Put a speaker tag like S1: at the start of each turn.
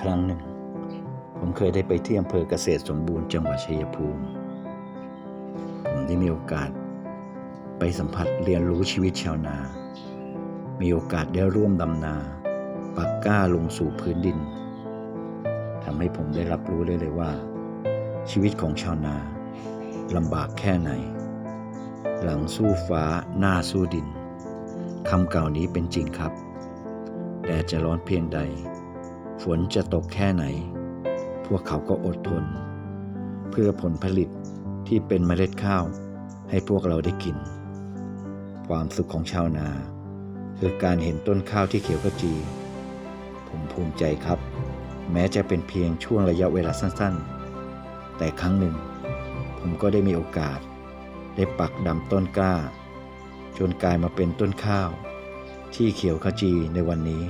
S1: ครั้งหนึ่ง ผมเคยได้ไปที่อำเภอเกษตรสมบูรณ์จังหวัดชัยภูมิ ผมได้มีโอกาสไปสัมผัสเรียนรู้ชีวิตชาวนา มีโอกาสได้ร่วมดำนาปักก้าลงสู่พื้นดินทำให้ผมได้รับรู้เลยเลยว่า ชีวิตของชาวนาลำบากแค่ไหน หลังสู้ฟ้าหน้าสู้ดินคำเก่านี้เป็นจริงครับแดดจะร้อนเพียงใด ฝนจะตกแค่ไหน พวกเขาก็อดทน เพื่อผลผลิตที่เป็นเมล็ดข้าวให้พวกเราได้กิน ความสุขของชาวนา คือการเห็นต้นข้าวที่เขียวขจี ผมภูมิใจครับ แม้จะเป็นเพียงช่วงระยะเวลาสั้นๆ แต่ครั้งหนึ่ง ผมก็ได้มีโอกาส ได้ปักดำต้นกล้า จนกลายมาเป็นต้นข้าว ที่เขียวขจีในวันนี้